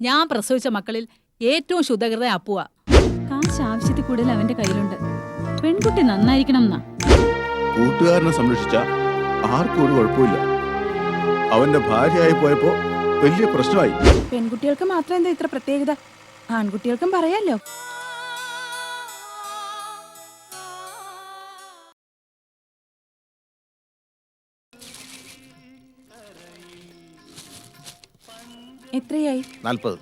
ഞാൻ പ്രസവിച്ച മക്കളിൽ ഏറ്റവും ശുദ്ധകൃതയ അപ്പുവ. കാശ് ആവശ്യത്തിൽ കൂടുതൽ അവന്റെ കയ്യിലുണ്ട്. പെൺകുട്ടി നന്നായിരിക്കണം എന്നാ. കൂട്ടുകാരനെ സംരക്ഷിച്ച ആർക്കും ഒരു കുഴപ്പമില്ല അവന്റെ ഭാര്യയായി പോയപ്പോ വലിയ പ്രശ്നമായി. പെൺകുട്ടികൾക്ക് മാത്രം എന്താ ഇത്ര പ്രത്യേകത? ആൺകുട്ടികൾക്കും പറയാലോ. എത്രയായി? നാൽപ്പത്.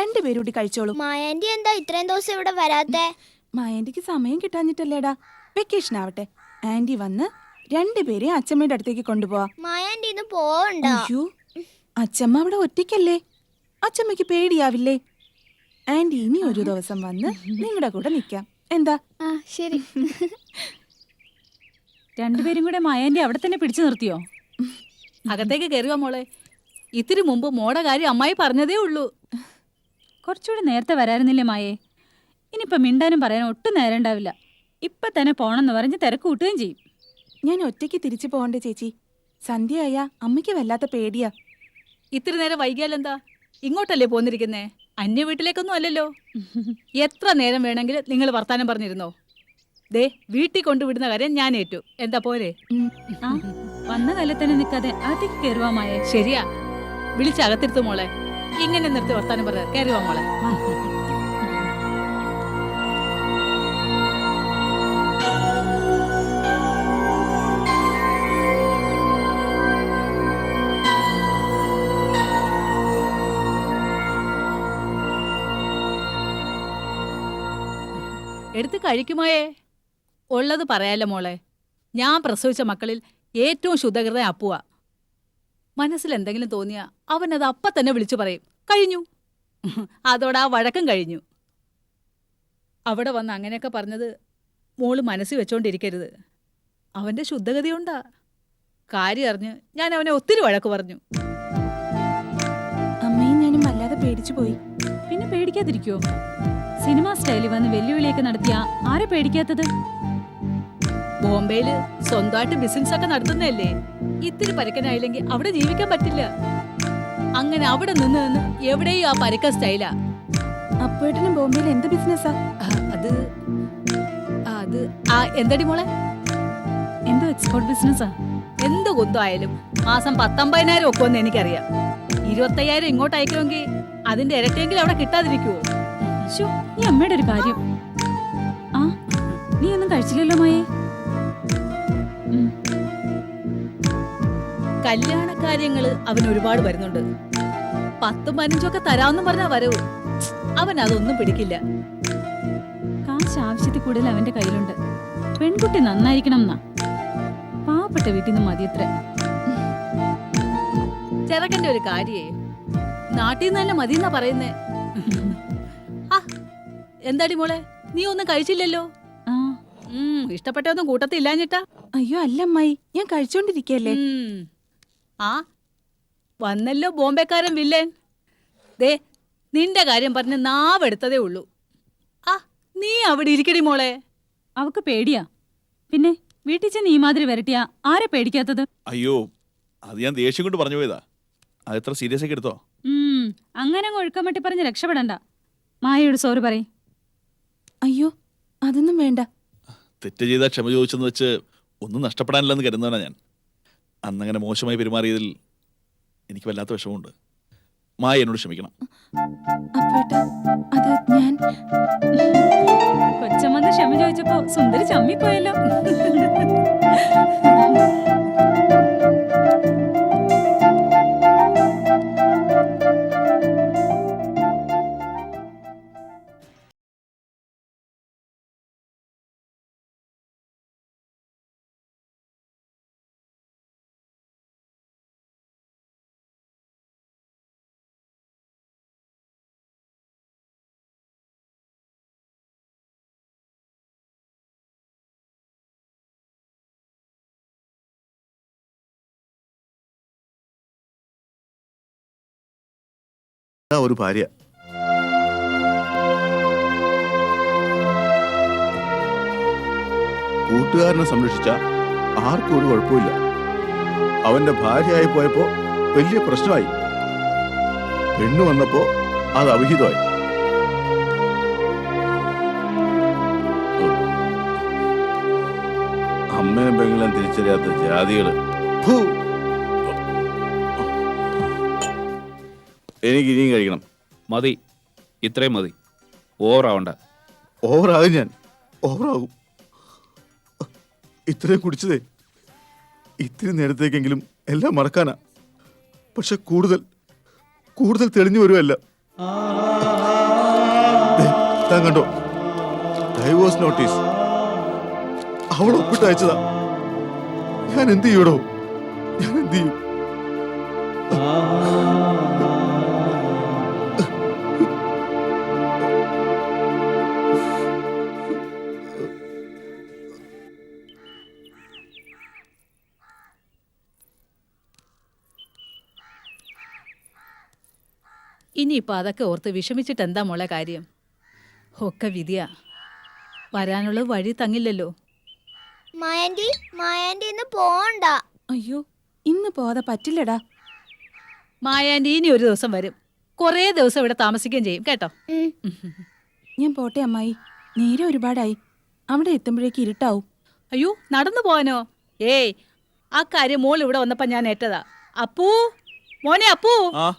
രണ്ടുപേരും കൂടി കഴിച്ചോളൂ. മായാന്റി എന്താ ഇത്രയും ദിവസം ഇവിടെ വരാത്തെ? മായാന്റിക്ക് സമയം കിട്ടാഞ്ഞിട്ടല്ലേടാ. വെക്കേഷൻ ആവട്ടെ. ആന്റി വന്ന് രണ്ടുപേരെയും അച്ഛമ്മയുടെ അടുത്തേക്ക് കൊണ്ടുപോവാ. മായാന്റി ഇന്ന് പോവണ്ട? അയ്യോ അച്ഛമ്മ അവിടെ ഒറ്റയ്ക്കല്ലേ? അച്ചമ്മക്ക് പേടിയാവില്ലേ? ആന്റി ഇനി ഒരു ദിവസം വന്ന് നിങ്ങളുടെ കൂടെ നിൽക്കാം എന്താ? ആ ശരി. രണ്ടുപേരും കൂടെ മായാന്റെ അവിടെ തന്നെ പിടിച്ചു നിർത്തിയോ? അകത്തേക്ക് കയറുക മോളെ? ഇത്തിരി മുമ്പ് മോടെ കാര്യം അമ്മായി പറഞ്ഞതേ ഉള്ളൂ. കുറച്ചുകൂടി നേരത്തെ വരായിരുന്നില്ലേ മായേ? ഇനിയിപ്പോൾ മിണ്ടാനും പറയാനും ഒട്ടും നേരം ഉണ്ടാവില്ല. ഇപ്പം തന്നെ പോണെന്ന് പറഞ്ഞ് തിരക്ക് കൂട്ടുകയും ചെയ്യും. ഞാൻ ഒറ്റയ്ക്ക് തിരിച്ചു പോകണ്ടേ ചേച്ചി? സന്ധ്യയായ അമ്മയ്ക്ക് വല്ലാത്ത പേടിയാ. ഇത്ര നേരം വൈകിയാലെന്താ? ഇങ്ങോട്ടല്ലേ പോന്നിരിക്കുന്നേ? അന്യ വീട്ടിലേക്കൊന്നും അല്ലല്ലോ. എത്ര നേരം വേണമെങ്കിലും നിങ്ങൾ വർത്താനം പറഞ്ഞിരുന്നോ? ദേ വീട്ടിൽ കൊണ്ടുവിടുന്ന കാര്യം ഞാൻ ഏറ്റു. എന്താ പോരെ വന്ന കാലത്തന്നെ നിൽക്കാതെ അകത്തേക്ക് കയറുവാമായേ ശരിയാ. വിളിച്ചകത്തിരുത്തു മോളെ. ഇങ്ങനെ നിർത്തി വർത്താനം പറയാ. കയറി വാ മോളെ. എടുത്ത് കഴിക്കുമോയേ? ഉള്ളത് പറയാലോ മോളെ. ഞാൻ പ്രസവിച്ച മക്കളിൽ ഏറ്റവും ശുദ്ധകൃതം അപ്പുവ. മനസ്സിൽ എന്തെങ്കിലും തോന്നിയാ അവൻ അത് അപ്പ തന്നെ വിളിച്ചു പറയും. കഴിഞ്ഞു. അതോടെ ആ വഴക്കം കഴിഞ്ഞു. അവിടെ വന്ന് അങ്ങനെയൊക്കെ പറഞ്ഞത് മോൾ മനസ്സിൽ വെച്ചോണ്ടിരിക്കരുത്. അവന്റെ ശുദ്ധഗതിയുണ്ടാ. കാര്യം അറിഞ്ഞ് ഞാൻ അവനെ ഒത്തിരി വഴക്ക് പറഞ്ഞു. അമ്മയും ഞാനും വല്ലാതെ പേടിച്ചു പോയി. പിന്നെ പേടിക്കാതിരിക്കോ സിനിമാ സ്റ്റൈലിൽ വന്ന് വെല്ലുവിളിയൊക്കെ നടത്തിയ ആരെ പേടിക്കാത്തത്? ബോംബെയിൽ സ്വന്തമായിട്ട് ബിസിനസ് ഒക്കെ നടത്തുന്നതല്ലേ? ഇത്തിരി പരക്കനായില്ലെങ്കിൽ അവിടെ ജീവിക്കാൻ പറ്റില്ല. അങ്ങനെ അവിടെ നിന്ന് നിന്ന് എവിടെയും ആ പരക്ക സ്റ്റൈലാ. അപ്പേട്ടനും ബോംബെയിൽ എന്ത് ബിസിനസ്സാ? അത് അത് ആ എന്തടി മോളെ? എന്തോ എക്സ്പോർട്ട് ബിസിനസ്സാ? എന്ത് കുന്തമായാലും മാസം പത്തൊമ്പതിനായിരം ഒക്കെ ഒന്ന് എനിക്കറിയാം. ഇരുപത്തയ്യായിരം ഇങ്ങോട്ട് അയക്കണമെങ്കിൽ അതിന്റെ ഇരട്ടിയെങ്കിലും അവിടെ കിട്ടാതിരിക്കുവോ? ഈ അമ്മയുടെ ഒരു കാര്യം ആ നീ ഒന്നും കഴിച്ചില്ലല്ലോ മായേ. കല്യാണ കാര്യങ്ങൾ അവൻ ഒരുപാട് വരുന്നുണ്ട്. പത്തും പതിനഞ്ചും ഒക്കെ തരാമെന്നും പറഞ്ഞാ വരവ്. അവൻ അതൊന്നും പിടിക്കില്ല. കാശ് ആവശ്യത്തിൽ കൂടുതൽ അവന്റെ കയ്യിലുണ്ട്. പെൺകുട്ടി നന്നായിരിക്കണം എന്നാ. പാവപ്പെട്ട വീട്ടിൽ നിന്ന് മതിയത്ര ചെറുക്കന്റെ ഒരു കാര്യേ. നാട്ടിൽ നിന്ന് തന്നെ മതി എന്നാ പറയുന്നേ. ആ എന്താടി മോളെ? നീ ഒന്നും കഴിച്ചില്ലല്ലോ? ഇഷ്ടപ്പെട്ടൊന്നും കൂട്ടത്തില്ലാഞ്ഞിട്ടാ അയ്യോ അല്ല അമ്മായി. ഞാൻ കഴിച്ചോണ്ടിരിക്കല്ലേ. ആ? വന്നല്ലോ ബോംബെക്കാരൻ വില്ലൻ. ദേ നിന്റെ കാര്യം പറഞ്ഞ് നാവെടുത്തതേ ഉള്ളൂ. ആ നീ അവിടെ ഇരിക്കടി മോളെ. അവക്ക് പേടിയാ. പിന്നെ വീട്ടിൽ ചെന്ന് ഈ മാതിരി വരട്ടിയാ ആരെ പേടിക്കാത്തത്? അയ്യോ അത് ഞാൻ ദേഷ്യം കൊണ്ട് പറഞ്ഞു പോയതാ. അത് എത്ര സീരിയസ് ആക്കി എടുത്തോ? ഉം അങ്ങനെ ഒഴുക്കം വെട്ടി പറഞ്ഞ് രക്ഷപ്പെടണ്ട. മായയോട് സോറി പറയും. അയ്യോ അതൊന്നും വേണ്ട. തെറ്റ് ചെയ്താൽ ക്ഷമ ചോദിച്ചെന്ന് വെച്ച് ഒന്നും നഷ്ടപ്പെടാനില്ലെന്ന് കരുതുന്നവനാ ഞാൻ. അന്നങ്ങനെ മോശമായി പെരുമാറിയതിൽ എനിക്ക് വല്ലാത്ത വിഷമമുണ്ട്. മായ എന്നോട് ക്ഷമിക്കണം. അപ്പേട്ട ഞാൻ ക്ഷമ ചോദിച്ചപ്പോ സുന്ദരി ചമ്മിപ്പോയല്ലോ. ഒരു ഭാര്യ. കൂട്ടുകാരനെ സംരക്ഷിച്ച ആർക്കും ഒരു കുഴപ്പമില്ല അവന്റെ ഭാര്യയായി പോയപ്പോ വലിയ പ്രശ്നമായി. പെണ്ണു വന്നപ്പോ അത് അവിഹിതമായി. അമ്മയും പെങ്ങളും തിരിച്ചറിയാത്ത ജാതികൾ. ഫു. എനിക്ക് ഇനിയും കഴിക്കണം. മതി. ഇത്രയും മതി. ഓവറാവണ്ട. ഓവറാകും ഞാൻ. ഓവറാകും. ഇത്രയും കുടിച്ചതേ. ഇത്തിരി നേരത്തേക്കെങ്കിലും എല്ലാം മറക്കാനാ. പക്ഷെ കൂടുതൽ കൂടുതൽ തെളിഞ്ഞു വരുമല്ല താൻ കണ്ടോ? ഡൈവോഴ്സ് നോട്ടീസ് അവൾ ഒപ്പിട്ട് അയച്ചതാ ഞാൻ എന്ത് ചെയ്യടോ? ഞാൻ എന്ത് ചെയ്യും? ഇനിയിപ്പോൾ അതൊക്കെ ഓർത്ത് വിഷമിച്ചിട്ട് എന്താ മോളെ കാര്യം? ഒക്കെ വിധിയ. വരാനുള്ള വഴി തങ്ങില്ലല്ലോ. മായാന്റി മായാന്റി ഇന്ന് പോണ്ട അയ്യോ ഇന്ന് പോകാതെ പറ്റില്ലടാ. മായാന്റെ ഇനി ഒരു ദിവസം വരും. കുറേ ദിവസം ഇവിടെ താമസിക്കുകയും ചെയ്യും കേട്ടോ? ഞാൻ പോട്ടെ അമ്മായി. നേരെ ഒരുപാടായി. അവിടെ എത്തുമ്പോഴേക്ക് ഇരുട്ടാവും. അയ്യോ നടന്നു പോവാനോ? ഏയ് ആ കാര്യം മോൾ ഇവിടെ വന്നപ്പോൾ ഞാൻ ഏറ്റതാ. അപ്പൂ മോനെ അപ്പൂ. ആ.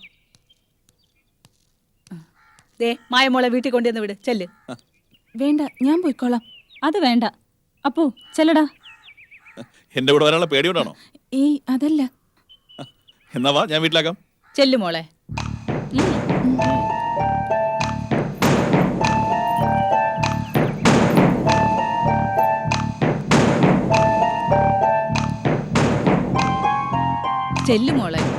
ദേ മായ മോളെ വീട്ടിൽ കൊണ്ടുവന്ന് വിട്. ചെല്ല്. വേണ്ട ഞാൻ പോയിക്കോളാം. അത് വേണ്ട. അപ്പോ ചെല്ലടാ. എന്റെ കൂടെ വരാനുള്ള പേടിയുണ്ടാണോ? ഏയ് അതല്ല. എന്നാ വാ ഞാൻ വീട്ടിലാക്കാം. ചെല്ലു മോളെ. ചെല്ലു മോളെ.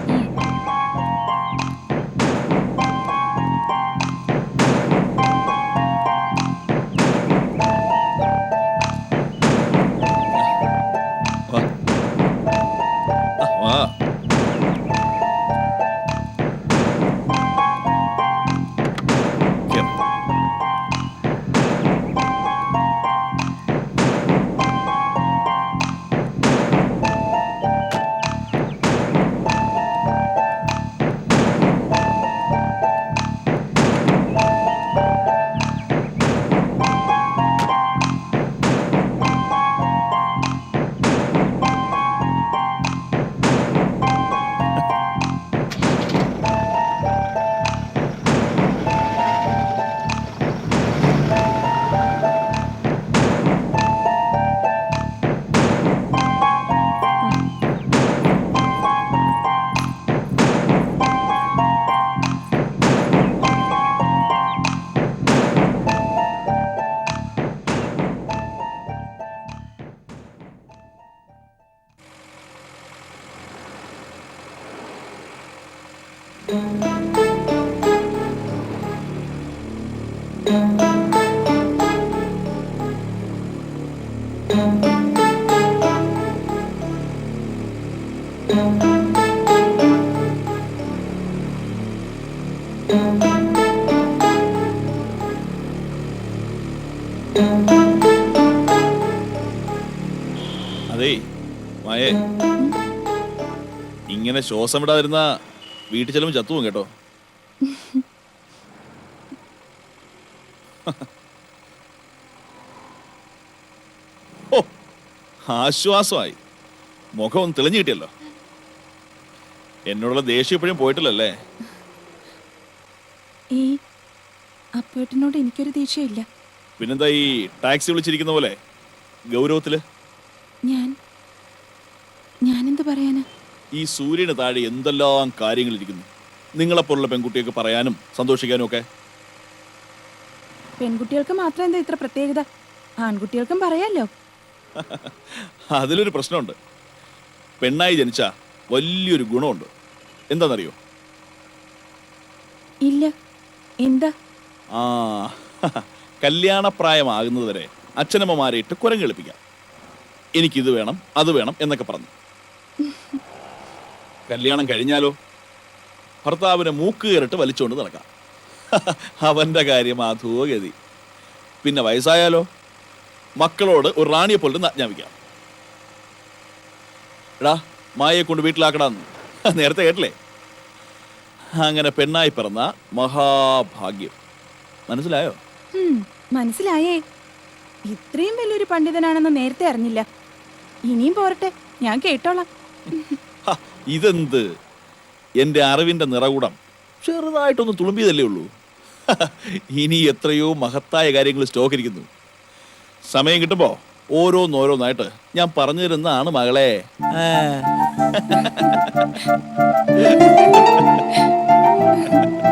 അതേ ഇങ്ങനെ ശ്വാസം വിടാതിരുന്ന വീട്ടിൽ ചെല്ലുമ്പോൾ ചത്തുവും കേട്ടോ. ആശ്വാസമായി. മുഖം ഒന്ന് തെളിഞ്ഞു കിട്ടിയല്ലോ. എന്നോടുള്ള ദേഷ്യം ഇപ്പോഴും പോയിട്ടില്ലല്ലേ? ഈ അപ്പേട്ടനോട് എനിക്കൊരു ദേഷ്യമില്ല പിന്നെന്താ ഈ ടാക്സി വിളിച്ചിരിക്കുന്ന പോലെ? ഗൗരവത്തിൽ? ഞാൻ ഞാനെന്ത് പറയാനാ? ഈ സൂര്യന് താഴെ എന്തെല്ലാം കാര്യങ്ങൾ ഇരിക്കുന്നു നിങ്ങളെപ്പോലുള്ള പെൺകുട്ടിയൊക്കെ പറയാനും സന്തോഷിക്കാനും ഒക്കെ? പെൺകുട്ടികൾക്ക് മാത്രം എന്താ ഇത്ര പ്രത്യേകത? ആൺകുട്ടികൾക്കും പറയാലോ അതിലൊരു പ്രശ്നമുണ്ട്. പെണ്ണായി ജനിച്ച വലിയൊരു ഗുണമുണ്ട്. എന്താണെന്നറിയോ ഇല്ല. എന്താ? ആ കല്യാണപ്രായമാകുന്നത് വരെ അച്ഛനമ്മമാരെ ഇട്ട് കുരങ്ങെളുപ്പിക്കാം എനിക്കിത് വേണം അത് വേണം എന്നൊക്കെ പറഞ്ഞു. കല്യാണം കഴിഞ്ഞാലോ? ഭർത്താവിനെ മൂക്ക് കയറിട്ട് വലിച്ചുകൊണ്ട് നടക്കാം. അവന്റെ കാര്യം അധോഗതി പിന്നെ വയസ്സായാലോ? മക്കളോട് ഒരു റാണിയെ പോലെ ആജ്ഞാപിക്കാം എടാ മായയെ കൊണ്ട് വീട്ടിലാക്കണമെന്ന്. നേരത്തെ കേട്ടില്ലേ? അങ്ങനെ പെണ്ണായി പിറന്ന മഹാഭാഗ്യം. മനസ്സിലായോ? മനസ്സിലായേ. ഇത്രയും വലിയൊരു പണ്ഡിതനാണെന്ന് നേരത്തെ അറിഞ്ഞില്ല. ഇനിയും പോരട്ടെ ഞാൻ കേട്ടോളാം. ഇതെന്ത്? എന്റെ അറിവിന്റെ നിറകൂടം. ചെറുതായിട്ടൊന്ന് തുളുമ്പിയതല്ലേ ഉള്ളൂ. ഇനി എത്രയോ മഹത്തായ കാര്യങ്ങൾ സ്റ്റോക്ക് ഇരിക്കുന്നു. സമയം കിട്ടുമ്പോ ഓരോന്നോരോന്നായിട്ട് ഞാൻ പറഞ്ഞു തരുന്നതാണ് മകളെ ആ.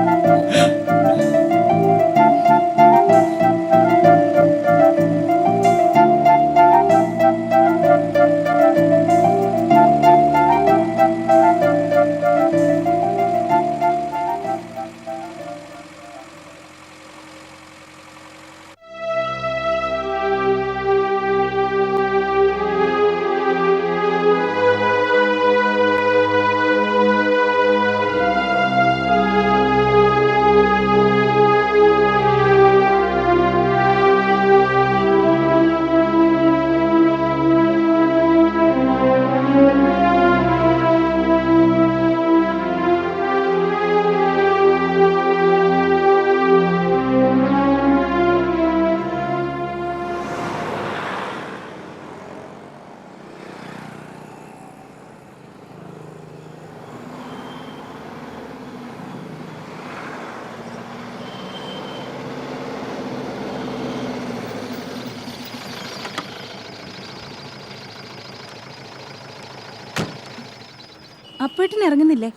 അപ്പേട്ടൻ ഇറങ്ങുന്നില്ലേ?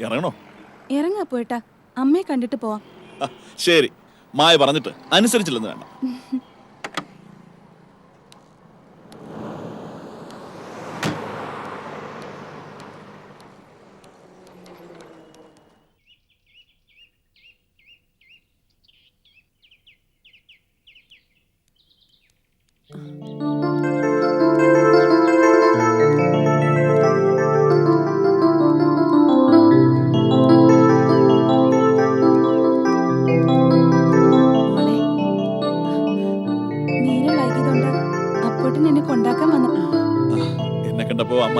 ഇറങ്ങണോ? ഇറങ്ങ അപ്പേട്ടാ അമ്മയെ കണ്ടിട്ട് പോവാം. ശരി. മായ പറഞ്ഞിട്ട് അനുസരിച്ചില്ലെന്ന് വേണ്ട.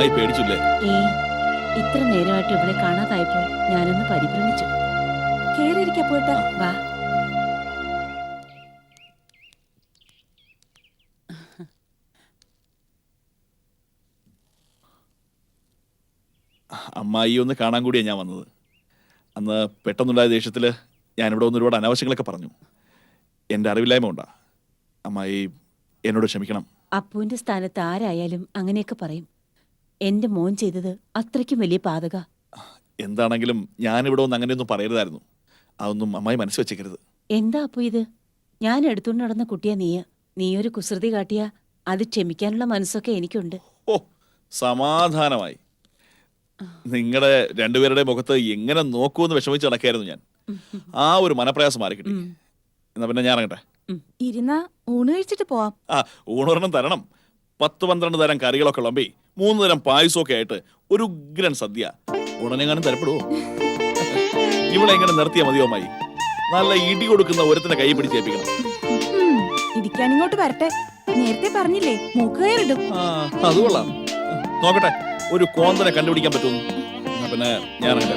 അമ്മായി പേടിച്ചില്ലേ? ഏ ഇത്ര നേരമായിട്ട് ഇവിടെ കാണാതായപ്പോ ഞാനൊന്ന് പരിഭ്രമിച്ചു. കേറിയിരിക്കാ അപ്പേട്ടാ വാ. അമ്മായി ഒന്ന് കാണാൻ കൂടിയാണ് ഞാൻ വന്നത്. അന്ന് പെട്ടെന്നുണ്ടായ ദേഷ്യത്തിൽ ഞാനിവിടെ ഒന്ന് ഒരുപാട് അനാവശ്യങ്ങളൊക്കെ പറഞ്ഞു. എന്റെ അറിവില്ലായ്മ ഉണ്ടാ അമ്മായി എന്നോട് ക്ഷമിക്കണം. അപ്പുവിന്റെ സ്ഥാനത്ത് ആരായാലും അങ്ങനെയൊക്കെ പറയും. എന്റെ മോൻ ചെയ്തത് അത്രയ്ക്കും വലിയ പാതക. എന്താണെങ്കിലും ഞാനിവിടെ ഒന്ന് അങ്ങനെയൊന്നും പറയരുതായിരുന്നു. അതൊന്നും അമ്മായി മനസ്സ് വെച്ചേക്കരുത്. എന്താ അപ്പൊ ഇത്? ഞാൻ എടുത്തുകൊണ്ട് നടന്ന കുട്ടിയാ നീയ. നീയൊരു കുസൃതി കാട്ടിയ. അത് ക്ഷമിക്കാനുള്ള മനസ്സൊക്കെ എനിക്കുണ്ട്. ഓ സമാധാനമായി. നിങ്ങളുടെ രണ്ടുപേരുടെ മുഖത്ത് എങ്ങനെ നോക്കുമെന്ന് വിഷമിച്ച് നടക്കായിരുന്നു ഞാൻ. ആ ഒരു മനപ്രയാസം മാറി കിട്ടി. എന്നാ പിന്നെ ഞാൻ ഇറങ്ങട്ടെ. ഇരുന്ന ഊണ് കഴിച്ചിട്ട് പോവാം. ആ ഊണൊരെണ്ണം തരണം. പത്ത് പന്ത്രണ്ട് തരം കറികളൊക്കെ ഉള്ളമ്പി മൂന്ന് തരം പായസമൊക്കെ ആയിട്ട് ഒരു ഉഗ്രൻ സദ്യ. ഉടനെങ്ങാനും തരപ്പെടുവോ? ഇവിടെ എങ്ങനെ നിർത്തിയാൽ മതിയോമായി നല്ല ഇടി കൊടുക്കുന്ന ഒരുത്തിനെ കൈ പിടിച്ചേപ്പിക്കണം ഉം, ഇരിക്കാനിങ്ങോട്ട് വരട്ടെ. നേരത്തെ പറഞ്ഞില്ലേ മൂക്കുകയറിടും അതുകൊള്ളാം അത് കൊള്ളാം. നോക്കട്ടെ ഒരു കോന്തനെ കണ്ടുപിടിക്കാൻ പറ്റുമെന്ന് എന്നാ പിന്നെ ഞാൻ അങ്ങനെ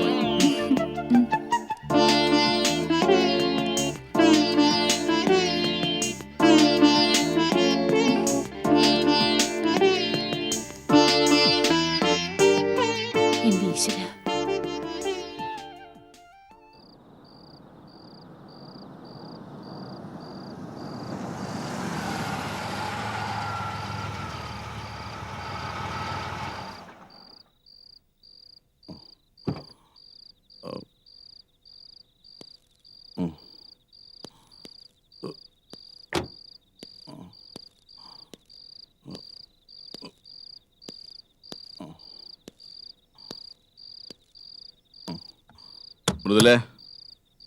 മൃദുലേ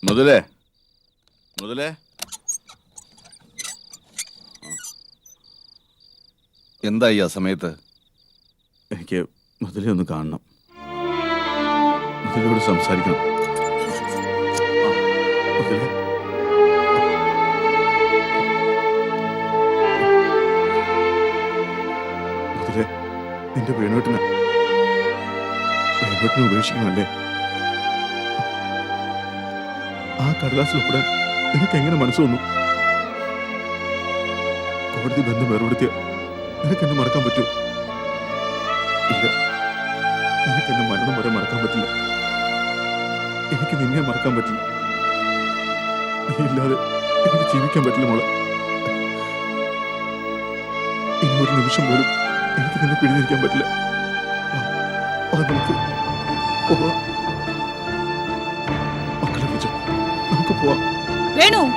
മൃദുലേ മൃദുലേ എന്തായി ആ സമയത്ത്? എനിക്ക് മുതലേ ഒന്ന് കാണണം. മുതലയോട് സംസാരിക്കണം. നിന്റെ വേണോട്ടിന് വേണോട്ടിനെ ഉപേക്ഷിക്കണമല്ലേ? ആ കടലാസിൽ ഒപ്പിടാൻ നിനക്ക് എങ്ങനെ മനസ്സ് വന്നു? കോടതി ബന്ധം ഏർപ്പെടുത്തിയ നിനക്ക് എന്നെ മറക്കാൻ പറ്റുമോ ഇല്ല നിനക്ക് എന്നെ മരണം വരെ മറക്കാൻ പറ്റില്ല. എനിക്ക് നിന്നെ മറക്കാൻ പറ്റില്ല. നീ ഇല്ലാതെ എനിക്ക് ജീവിക്കാൻ പറ്റില്ല മോളെ. ഇനി ഒരു നിമിഷം പോലും എനിക്ക് നിന്നെ പിടിഞ്ഞിരിക്കാൻ പറ്റില്ല. അത് നമുക്ക് പോവാം. போ. வேணும்